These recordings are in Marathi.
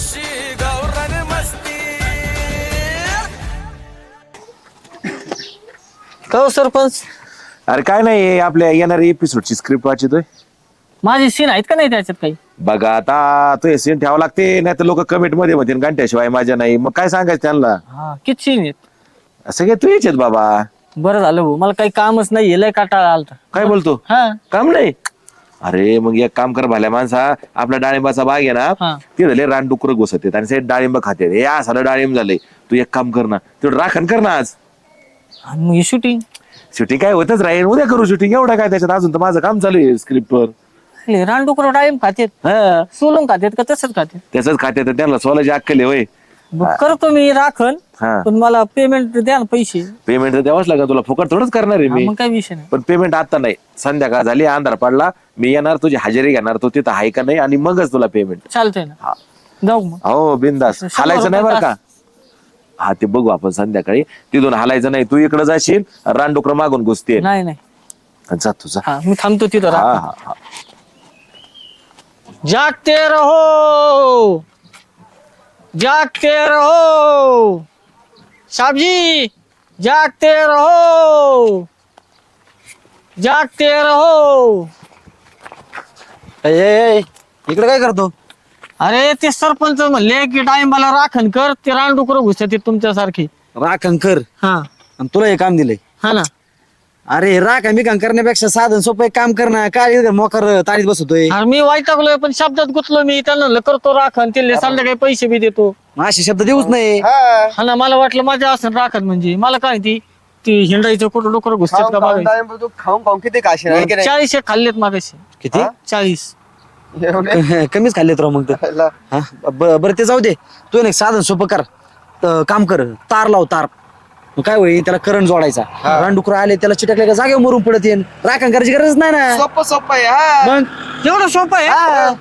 अशी गावरान मस्ती. का हो सरपंच? अरे काय नाही आपल्या येणाऱ्या एपिसोडची स्क्रिप्ट वाचितोय. माझे सीन आहेत का नाही त्याच्यात काही? बघा आता तो सीन ठेवावं लागते नाही तर लोक कमेंटमध्ये म्हणतील घंट्याशिवाय माझ्या नाही. मग काय सांगायचं त्यांना? हा किती सीन आहेत? सगळे तू येत बाबा. बरं झालं भाऊ मला काही कामच नाही लय काटाळा आलता. काय बोलतो? हा. काम नाही? अरे मग एक काम कर भाल्या माणसा आपला डाळिंबाचा बाग आहे हा. ना ते झाले रानडुकर घुसत आहेत आणि ते डाळिंब खाते हे असं डाळिंब झालंय. तू एक काम कर ना तेवढं राखण कर ना आज. आणि मग शूटिंग शूटिंग काय होतच राहील. उद्या करू शूटिंग एवढं काय त्याच्यात? अजून तर माझं काम चालू आहे स्क्रिप्टवर रानडुकर टाइम खातेत. हा. सोलून खातेत का तसंच खातेत? त्याच खाते तर त्यांना सोलाची अक्कल आहे होय. करतो मी राखण. हा. पण मला पेमेंट द्या ना पैसे. पेमेंट तर द्यावाच लागेल तुला. फुकट थोडंच करणार आहे मी. मग काही विषय नाही. पण पेमेंट आता नाही. संध्याकाळ झाली अंधार पडला. मी येणार तुझी हजेरी घेणार तो तिथं आहे का नाही आणि मगच तुला पेमेंट चालतंय ना. जाऊ मग. हो बिंदास. शंभर हालायचं नाही रुपये बरं का? हा ते बघू आपण संध्याकाळी. तिथून हालायचं नाही. तू इकडे जाशील रानडुकर मागून घुसते. नाही नाही. जा तुझा हा मी थांबतो तिथं हा राखण. हा हा. जागते रहो! जागते रहो. साहब जागते रहो. जागते रहो. इकडे काय करतो? अरे ते सरपंच म्हणले की टाइमला राखण कर ते रानडुकर घुसते तुमच्यासारखी. राखण कर. हा. आणि तुला हे काम दिलंय. हा ना. अरे राखण बिखण करण्यापेक्षा साधन सोपं एक काम कर ना. काय मोकर तारीत बसतोय अरे मी वाईटागलोय पण शब्दात गुतलो मी. त्यांना म्हणलं करतो राखण ते संध्याकाळी पैसे बी देतो. मग असे शब्द देऊच नाही. हा. ना मला वाटलं माझ्या असं राखण म्हणजे. मला काय ती ती हिंडायचं कुठं डोकर घुसतात का बघायचं. तू खाऊन खाऊन किती खाशील आहे की नाही? चाळीस एक खाल्लेत मागाशी. किती? चाळीस. एवढे? कमीच खाल्लेत राव मग तर. खायला. हा? ब- बरं ते जाऊ दे. तू एक साधन सोपं कर. त- काम कर. तार लाव तार. मग काय होईल? त्याला करंट जोडायचा. रानडुकर आले त्याला चिटकले का जागेवर मरून पडत येईल राखण करायची गरज नाही ना. सोपं सोपं आहे हा. मग? एवढं सोपं आहे?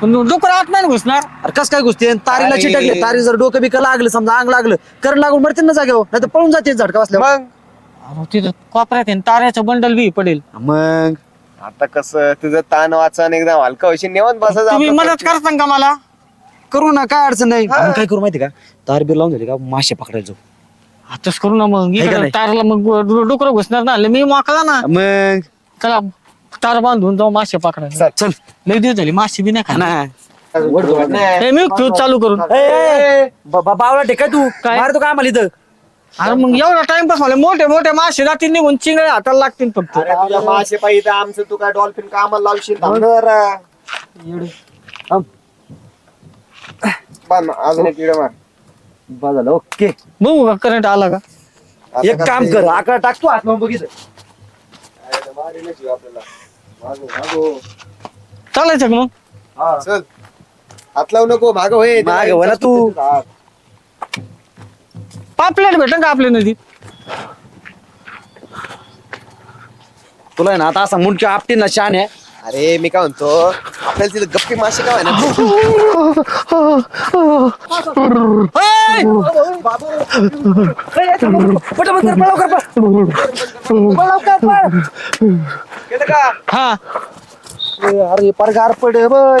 पण डोकर आत नाही घुसणार? अरे कस काय गोष्टी आहे? तारीला अरे. चिटकले तारी जर डोकं बिकं लागलं समजा अंग लागलं करंट लागून मरते ना जागेवर नाही तर पळून जाते झटका बसल्यावर. मग? तिथं कोपऱ्यात आहे न ताऱ्याचं बंडल बी पडेल. मग? आता कसं तुझं ताण वाचन एकदम हलका होशील निवांत बसायचं तुम्ही आपलं मदत करता का मला? करू ना काय अडचण नाही. आपण काय करू माहिती का? तार बीर लावून झाली का? मासे पकडायला जाऊ. आताच करू ना मग. का इकडे नाही? तारला मग डोकर घुसणार ना. मी मोकळा ना. मग? चला तार बांधून जाऊ मासे पकडायला. चल. लई दिवस झाली मासे बी नाही खाणार ना. हे मी तू चालू करून. बावला टेका तू. काय? मारतो काय आम्हाला इथं. अरे मग एवढा टाइमपास मला मोठे मोठे मासे जातील निघून चिंगळे हाताला लागतील फक्त. अरे तुझ्या मासे पाहिजे आमचं. तू काय डॉल्फिन कामाला लावशील? थांब. बांध ना, अजून एक किडा मार. बा ओके. बघू का करंट आला का? एक काम कर आकडा टाकतो आत मग बघितलं मागो मागो चालायचं का मग? हा, चल. हात लावू नको माग होय मागं हो ना तू. पापलेट भेटन का आपल्या नदीत? तुला आहे ना आता असा मुंडकी आपटी ना शान आहे. अरे मी काय म्हणतो आपल्याला तिथं गप्पी मासे काय ना हा. अरे परगार पड बय.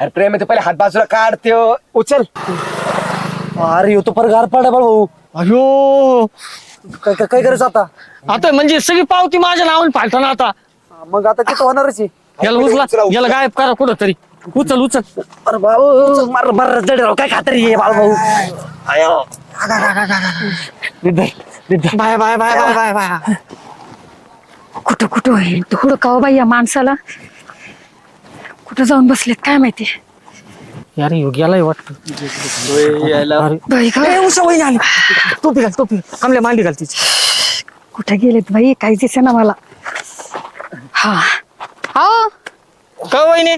अरे प्रेम ते पहिले हात बाजूला काढतो उचल. अरे ह्यो तो परगार पड भाऊ. अयो. काय काय- करायचं आता? आता म्हणजे सगळी पावती माझ्या नावाने फालताना आता. मग आता तिथं होणारच आहे. याला उचला याला गायब करा कुठं तरी उचल उचल. अरे भाऊ मार मार जड राव काय खातर ये बाळ भाऊ? आयो. निधर neither bye bye bye bye bye bye. कुठं कुठं होईल? धुड का बाई या माणसाला? कुठं जाऊन बसलेत काय माहिती? यार योग्यालाही वाटत. बाई ग, टोपी घाल टोपी. कमल्या मांडी घाल तिची कुठं गेलेत बाई? काही दिसे ना मला. हा. अहो. का वहिनी?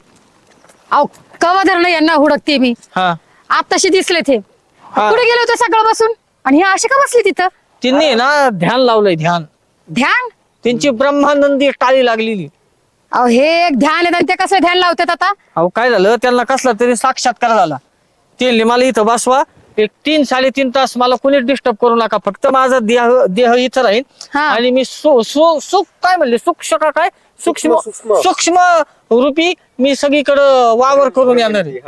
अहो कवा धरणं यांना हुडकते मी? हा. आताशी दिसले ते. हा. कुठे गेले होते सकाळपासून? आणि हे असे का बसले तिथं? त्यांनी ना ध्यान लावलंय ध्यान. ध्यान? त्यांची ब्रह्मानंदी टाळी लागलेली. अहो हे एक ध्यान आहे आणि ते कसं ध्यान लावतात आता? अहो काय झालं? त्यांना कसला तरी साक्षात्कार झाला. ते मला इथं बसवा एक तीन साडेतीन तास मला कोणी डिस्टर्ब करू नका. फक्त माझा देह देह इथं राहील. हा. आणि मी सु सु सुख काय म्हणले? सूक्ष्म का काय? सूक्ष्म सूक्ष्म. सूक्ष्म. रूपी मी सगळीकडं वावर करून येणार आहे.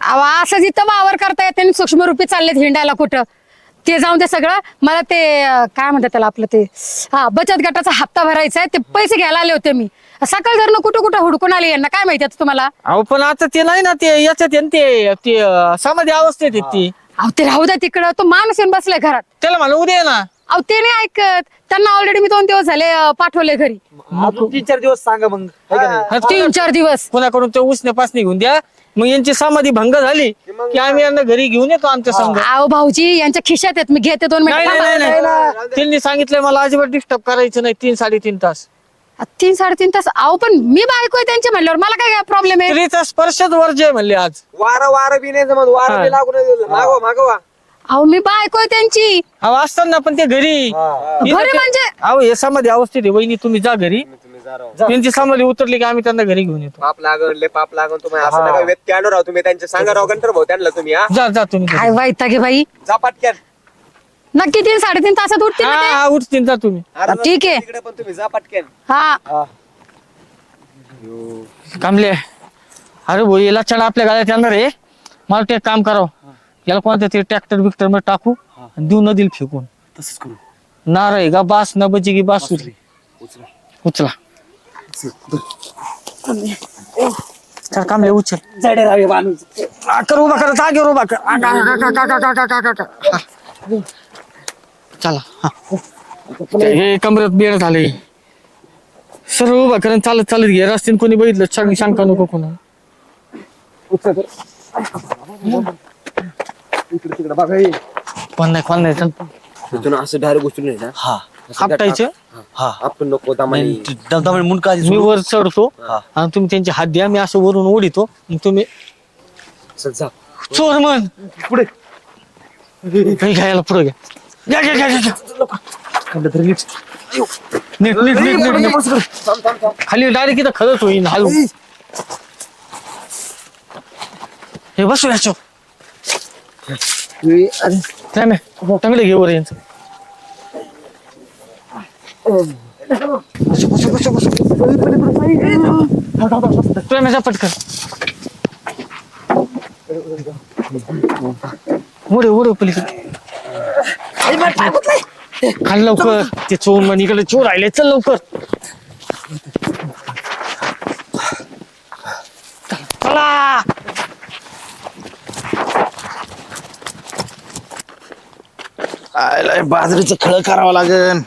अहो असं जिथं वावर करता येते आणि सूक्ष्मरूपी चाललेत हिंडायला कुठं? ते जाऊन ते सगळं. मला ते अं, काय म्हणतात त्याला आपलं ते हा बचत गटाचा हप्ता भरायचा आहे. ते पैसे घ्यायला आले होते मी. सकाळ जर कुठं कुठं हुडकून आले यांना काय माहिती आता तुम्हाला? अहो पण आता ते नाही ना ते याच्यात आहे ना ते ते अं, समाधी अवस्थेत आहे ती. अहो ते राहू द्या तिकडं. तो माणूस येऊन बसलाय घरात. त्याला म्हणा उद्या ये ना. अहो ते नाही ऐकत. त्यांना ऑलरेडी मी दोन दिवस झाले अं, पाठवले घरी. अजून तीन चार दिवस सांगा मग. है का नाही? हा, ते तीन चार दिवस. कोणाकडून ते उसने पासणी घेऊन द्या. मग यांची समाधी भंग झाली की आम्ही यांना घरी घेऊन येतो आमच्या संघ. अहो भाऊजी यांच्या खिशात आहेत. मी घेते दोन नाही नाही मिनिट नाही, नाही. त्यांनी सांगितलंय मला अजिबात डिस्टर्ब करायचं नाही. तीन साडेतीन तास. तीन साडेतीन तास? अहो पण मी बायको आहे त्यांची म्हणल्यावर मला काय प्रॉब्लेम आहे? स्त्रीचा स्पर्शच वर्ज आहे म्हणले आज. वारं वारं बी नाही जमत. वारं. बी लागू नाही. मागवा मागवा. अहो मी बायको आहे त्यांची. अहो असतात ना पण ते घरी. इथं घरी ते- म्हणजे? अहो हे समाधी अवस्थेत आहे. वहिनी तुम्ही जा घरी. त्यांची समाधी उतरली की आम्ही त्यांना घरी घेऊन येतो. पाप लागल लय पाप लागल तुम्ही असं नका व्यक्ती आणू राव तुम्ही त्यांचे सांगा राव गंटर भाऊ त्यांना तुम्ही हा. जा जा तुम्ही. काय वाईट गे बाई. जा पटक्यान नक्की तीन साडेतीन तासात उठतील ना ते? हा उठतील जा तुम्ही. अरे ठीक आहे. तिकडे पण तुम्ही जा पटक्यान हा. कामले अरे भाऊ याला चढ आपल्या गाड्यात येणार आहे. मला ते एक काम करावं. याला कोणत्या तरी ट्रॅक्टर बिक्टरमध्ये टाकू आणि देऊ नदील फेकून. तसंच करू. नारळ गा बास न बची की बास उचली. उचला. चल कामले उचल कर उभा कर जागेवर कर. आ. हा. चला हा. हे कमरेत बेड झाले. सर्व उभा चालत चालत घे. रस्त्याने कोणी बघितलं सांग शंका नको कोणा पण नाही कोण नाही चल. तिथून असं डायरेक्ट गोष्टी नाही ना हा. आपटायचं? हा. आपण नको दमानी. दमदम मुंडका आधी मी सोडू. वर चढतो आणि तुम्ही त्यांचे हात द्या मी असं वरून ओढितो. मग तुम्ही चल जा. चोर म्हण. पुढे. घ्यायला पुढे घ्या. घ्या घ्या घ्या घ्या, घ्या नीट. नीट नीट नीट नीट खाली डायरेक्ट इथं खरंच होईन हलू. हे बसू याच्या चांगले घे वर यांचं. पटकन उडे उडे पलीकडे खाल लवकर ते चोर मग इकडे चोर राहिले चल लवकर चला बाजरीचं खळ करावं लागेल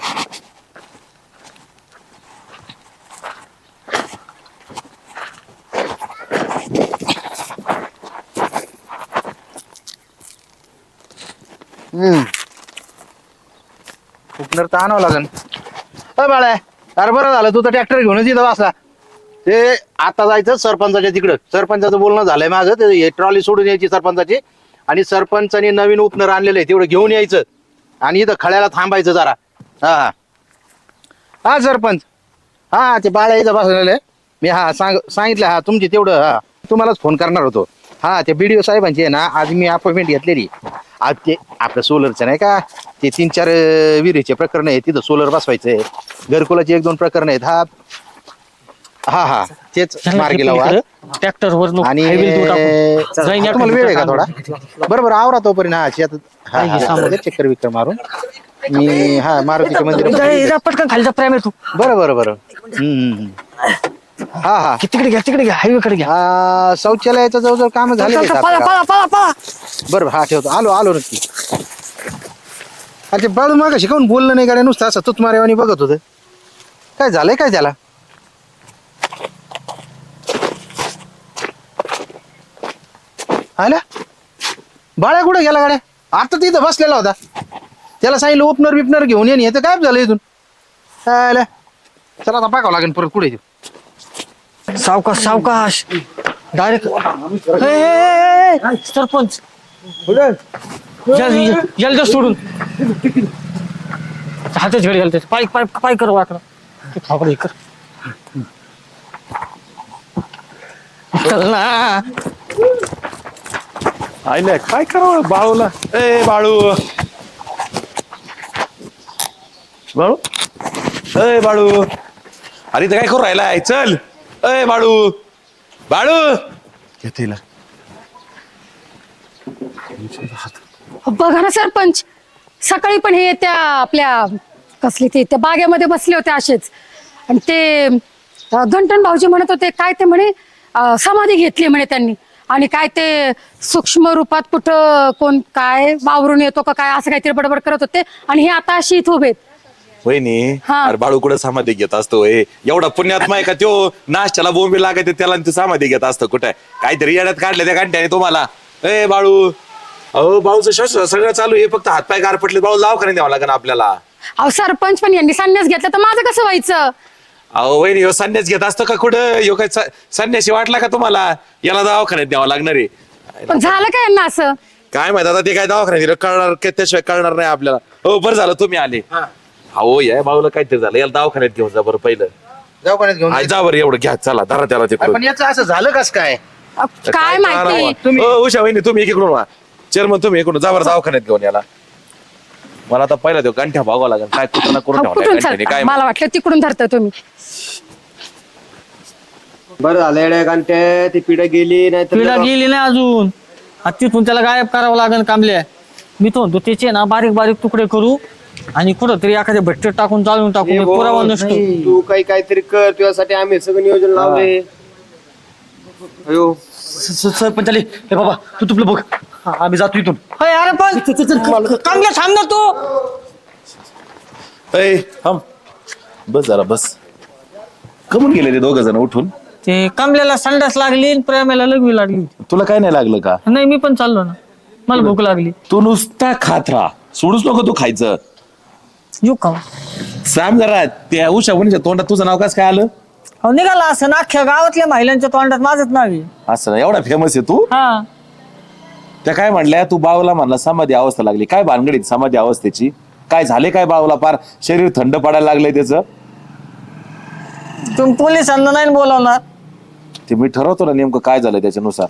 हम्म आता आणावं लागेल अ बाळा अरे बरं झालं तू तर ट्रॅक्टर घेऊनच इथं असला ते आता जायचं सरपंचाच्या तिकडं. सरपंचाचं बोलणं झालंय माझं ते हे ट्रॉली सोडून यायची सरपंचाची. आणि सरपंचाने नवीन उपनर आणलेलं आहे तेवढं घेऊन यायचं. आणि इथं खळ्याला थांबायचं जरा. हा हा. हा सरपंच. हा ते बाळ्या इथं बसलेलं. आहे मी हा सांग सांगितलं हा तुमची तेवढं हा. तुम्हालाच फोन करणार होतो. हा ते बी डी ओ साहेबांची आहे ना आज मी अपॉइंटमेंट घेतलेली. आज ते आपलं सोलरचं नाही का ते तीन चार अं, विहिरीचे प्रकरण आहे तिथं सोलर बसवायचं आहे घरकुलाचे एक दोन प्रकरण आहेत हा. हा हा तेच मार्गी लावा. ट्रॅक्टर वर नको. आणि highway वर टाकू. जाईन हा, तुम्हाला वेळ आहे का थोडा? बरोबर आवरा तोपर्यंत. हा शेतात हा, सामान? हा, चक्कर विक्कर मारून. मी हा मारुतीच्या जा, मंदिरात जा, पटकन खाली जा प्रेम आहे तू बरं बरं बरं. हम्म, हम्म, हम्म. हा हा. तिकडे घ्या तिकडे घ्या हायवे कडे घ्या. हा, शौचालयाचं जवळजवळ काम झाले चल, चल, पळा पळा पळा पळा. बरं हा ठेवतो. आलो आलो नक्की. अरे बाळू माग शिकवून बोललं नाही गाड्या नुसतं असं तुत मारेवानी बघत होतं. काय झालंय काय त्याला? आला? बाळ्या कुठे गेला गाड्या? आता तिथं बसलेला होता. त्याला सांगितलं ओपनर बिपनर घेऊन ये तर काय झालं इथून. आला. चला आता पाकावं लागेल परत कुठे सावकाश सावकाश. डायरेक्ट सरपंच. जलद सोडून. हातच घडी घालते. पाय पाय पाय कर वाकडं. तू थांबडे कर. चल ना. आईला काय करावं बाळूला? ए बाळू. बाळू? ए बाळू. अरे तर काय करू राहिलाय? चल. ए बाळू बाळू येते हिला. बघा ना सरपंच. सकाळी पण हे त्या आपल्या कसले ते त्या बागेमध्ये बसले होते असेच. आणि ते अं, गंटन भाऊजी म्हणत होते काय ते म्हणे अं, समाधी घेतली म्हणे त्यांनी. आणि काय ते सूक्ष्म रूपात कुठं कोण काय वावरून येतो का काय असं काहीतरी बडबड करत होते. आणि हे आता अशी इथं उभे आहेत. वहिनी हा. अरे बाळू कुठं समाधी घेत असतो होय? एवढा पुण्यात्मा आहे का त्यो नाश्त्याला बोंबी लागायचे त्याला आणि तू समाधी घेत असतो कुठे? काहीतरी येड्यात काढले त्या घंट्याने तुम्हाला. ए बाळू. अहो बाळूचं श्वास सगळं चालू आहे फक्त हातपाय गार पडले बाळू लाव का नाही द्यावं लागेल आपल्याला. अहो सरपंच पण यांनी संन्यास घेतला तर माझं कसं व्हायचं? अहो वहिनी ह्यो संन्यास घेत असतो का कुठं? ह्यो काय स- संन्यासी वाटला का तुम्हाला? याला दवाखान्यात द्यावं लागणार आहे. पण झालं काय यांना असं? काय माहीत आता ते काय दवाखान्यात दिलं कळणार का त्याशिवाय कळणार नाही आपल्याला. हो बरं झालं तुम्ही आले. अहो या बाळूला काहीतरी झालं. याला दवाखान्यात घेऊन जा बरं पहिलं. दवाखान्यात घेऊन जा. बरं एवढं घ्या चला धरा त्याला अरे तिकडून. पण याचं असं झालं कस काय? अ, काय माहिती? तुम्ही उषा वहिनी तुम्ही इकडून वा चेअरमन तुम्ही इकडून जा बरं दवाखान्यात घेऊन याला. मला आता पहिला देऊ गांठ्या भागावं लागेल. काय कुठं ना करून कुठून गांठ्याने, काय मला वाटलं तिकडून धरता तुम्ही. बरं झालं येड्या कारण ते ती पिढ गेली नाही पिढा गेली नाही अजून. तिथून त्याला गायब करावं लागेल कामल्या मी तो म्हणतो त्याचे ना बारीक बारीक तुकडे करू. आणि कुठं तरी एखाद्या भट्टीत टाकून चालून टाकू ए, मग भाऊ, पुरावा नसतो. तू काही काहीतरी कर तुझ्यासाठी आम्ही सगळं नियोजन लावले अयो. सरपंच आले. हे बाबा तू तुपलं बघ. हा, आम्ही जातो इथून. अरे पण कामल्या थांब ना तू. ए, थांब. बस जरा बस. कमून गेले ते दोघ जण उठून? ते कामल्याला संडास लागली आणि प्रेमाला लघवी लागली. तुला काय नाही लागलं का? नाही मी पण चाललो ना. मला भूक लागली. तू नुसता खात राहा. सोडूच नको तू खायचं. येऊ का? सांग जरा त्या उषा वहिनीच्या तोंडात तुझं नाव कसं काय आलं? अहो निघाला असं ना अख्ख्या गावातल्या महिलांच्या तोंडात माझंच नाव आहे. असं ना, एवढा फेमस आहे तू? हा. त्या काय म्हणल्या तू बावला म्हणला समाधी अवस्था लागली. काय भानगडीत समाधी अवस्थेची? काय झाले काय बावला पार? शरीर थंड पडायला लागलंय त्याचं? तुम्ही पोलिसांना नाही बोलावणार? ते मी ठरवतो ना नेमकं काय झालं त्याच्यानुसार.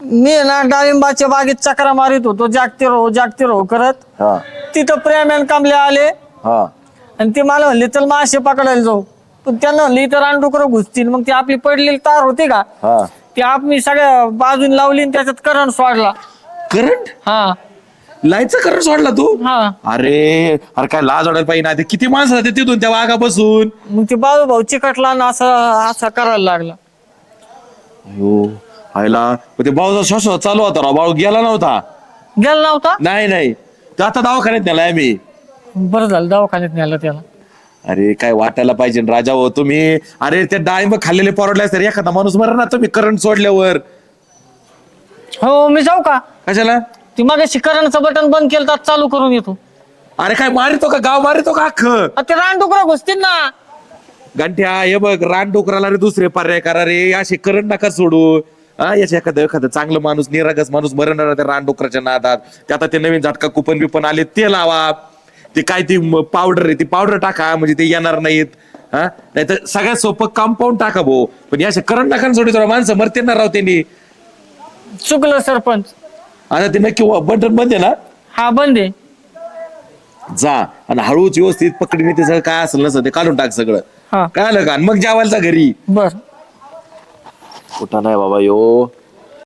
मी ना डाळिंबाच्या बागेत चक्रा मारित होतो जागते राहो जागते राहो करत. हा. तिथं प्रेमान कामले आले. हा. आणि ते मला म्हणले चल मासे पकडायला जाऊ. पण त्यांना म्हणले इथं रानडुकरं घुसतील. मग ती आपली पडलेली तार होती का? हा. ती आपण सगळ्या बाजून लावली आणि त्याच्यात करंट सोडला. करंट हा. लायचं करंट सोडला तू? हा. अरे अरे काय लाज वाटायला पाहिजे ना. ते किती माणसं होते तिथून त्या वाघा बसून मग ते बाळू भाऊ चिकटला आणि असं असं करायला लागला. अयो आयला. पण ते बाळूचा श्वास चालू होता राव. बाळू गेला नव्हता? गेला नव्हता? नाही नाही. तो आता दवाखान्यात नेलाय मी बरं झालं दवाखान्यात नेलं त्याला. अरे काय वाटायला पाहिजे ना राजा हो तुम्ही. अरे ते डाळिंब खाल्लेले परवडले तर एखादा माणूस मर ना तुम्ही करंट सोडल्यावर. हो मी जाऊ का? कशाला? ती मग करंटचं बटन बंद केलं तर चालू करून येतो. अरे काय मारितो का? गाव मारितो का अख्खं? अ, ते रानडुकरं घुसतील ना. गंठ्या हे बघ रान डोकराला रे दुसरे पर्याय करा रे. असे करंट नका सोडू. हा याच्या एखादं एखादं चांगलं माणूस निरागस माणूस मरण त्या रान डोकराच्या नादात. ते आता ते नवीन झटका कुपन बिपन आले ते लावा. ते काय ती पावडर आहे ती पावडर टाका म्हणजे ते येणार नाहीत. हा? नाही तर सगळ्यात सोपं कंपाऊंड टाका भाऊ पण या करंट नका सोडू जरा माणसं मरते ना राव त्यांनी. चुकलं सरपंच. आता ते नक्की बटन बंद आहे ना? हा बंद आहे. जा. आणि हळूच व्यवस्थित पकडीने ते सगळं काय असेल नसं ते काढून टाक हा. सगळं काय आलं का? आणि मग जेवायला जा घरी. बर. कुठं नाही बाबा यो